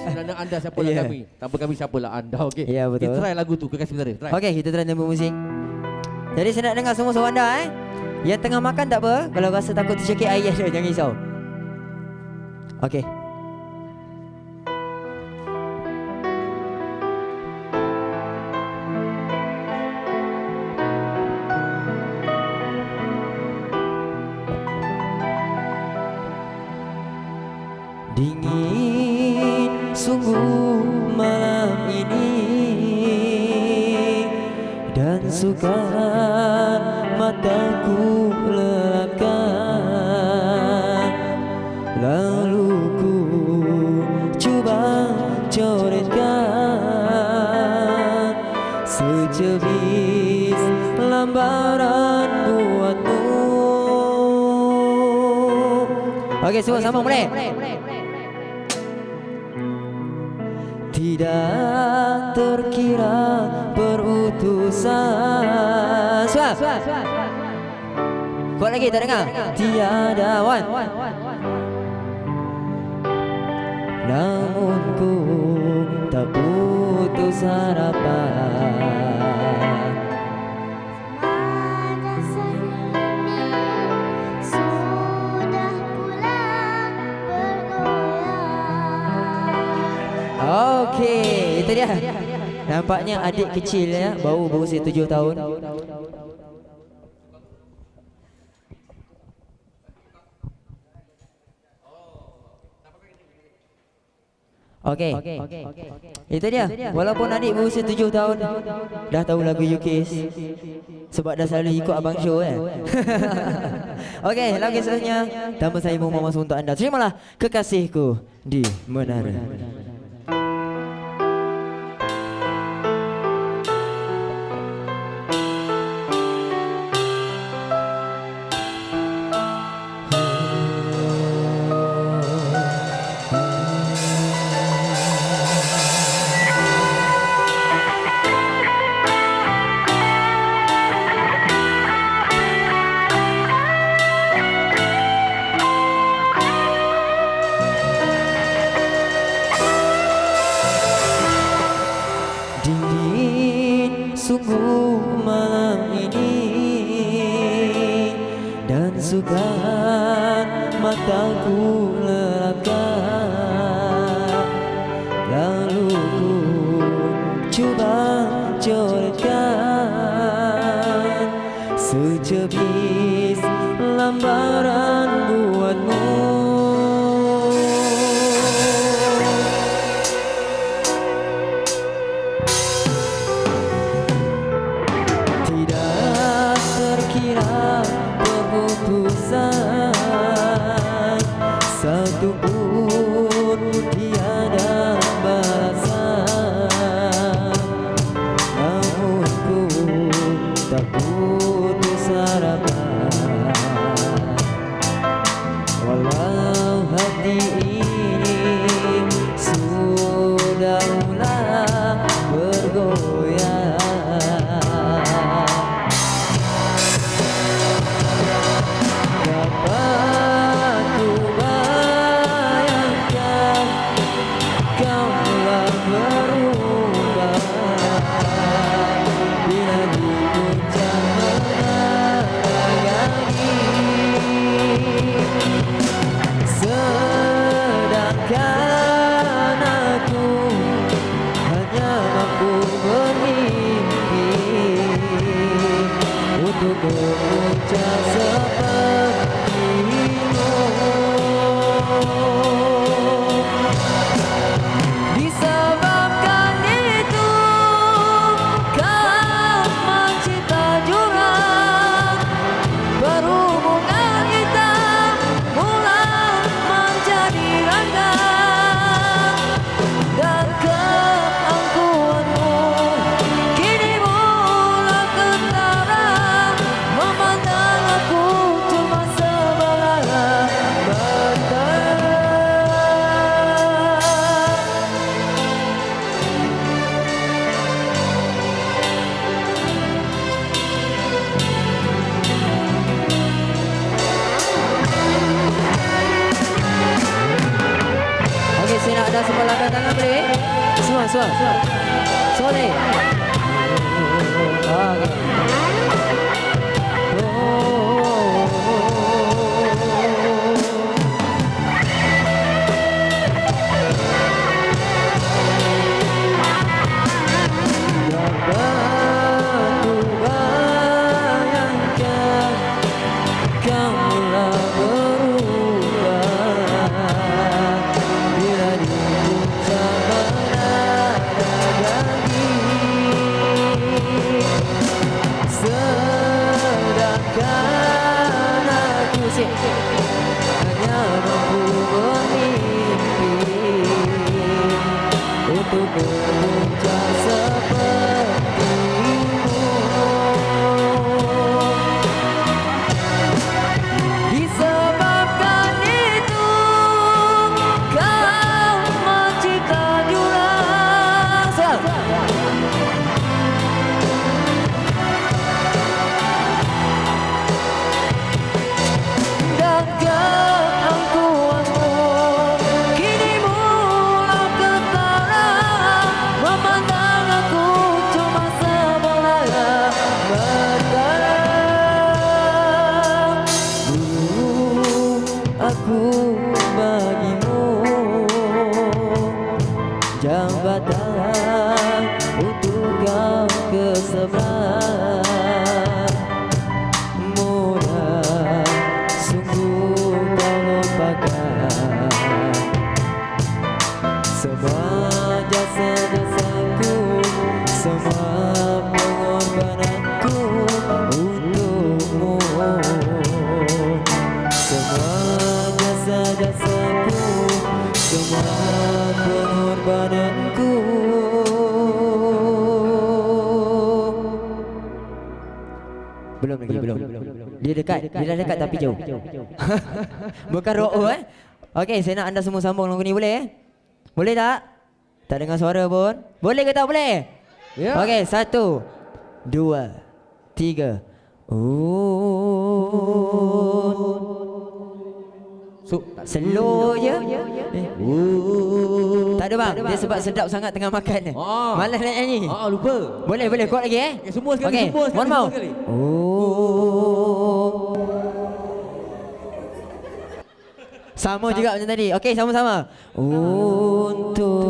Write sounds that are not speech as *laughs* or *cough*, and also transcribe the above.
Sebenarnya anda siapalah *laughs* Ya. kami. Tanpa kami siapalah anda. Okey. Ya, betul. Kita try lagu tu. Kekasih sebentar. Try. Okey, kita try tempo muzik. Jadi saya nak dengar semua suara anda eh. Yang tengah makan tak apa. Kalau rasa takut tercekik air *laughs* jangan risau. Okey. Sungguh malam ini. Dan sukar mataku lelapkan Lalu ku cuba coretkan Secebis lambaran buatmu. Okey semua sama boleh? Tidak terkira berutusan Suap Kuat lagi tak dengar? Tiada one Namun ku tak putus harapan Okey, itu dia. Nampaknya adik kecil ya, baru berusia tujuh tahun. Okey. Itu dia. Walaupun adik berusia tujuh tahun dah tahu lagu UKIS. Sebab dah selalu ikut abang show kan. *laughs* Okey, lagu seterusnya tanpa saya mau masuk untuk anda. Terimalah kekasihku di menara. Dingin sungguh malam ini. Dan sukar mataku lelapkan. Lalu ku cuba coretkan. Secebis masih nak ada sebelah tangan boleh? Semua, semua. Semua ni. Oh, Jambatan untuk kau ke belum lagi, belum. Dia dekat, dia dah dekat tapi jauh. *laughs* Bukan ro'o eh. Okey, saya nak anda semua sambung lagu ni boleh eh? Boleh tak? Tak dengar suara pun. Boleh ke tak boleh? Ya. Okey, satu, dua, tiga. Oh, So, slow je. Eh. Tak ada bang, dia sebab sedap sangat tengah makan. Ah. Malas nak nyanyi. Ah, lupa. Boleh, boleh. Kuat lagi eh? Okey, semua sekali, Okey, semua sekali, one more. semua sekali. Oh. Sama juga macam tadi. Okey, sama-sama. Untukmu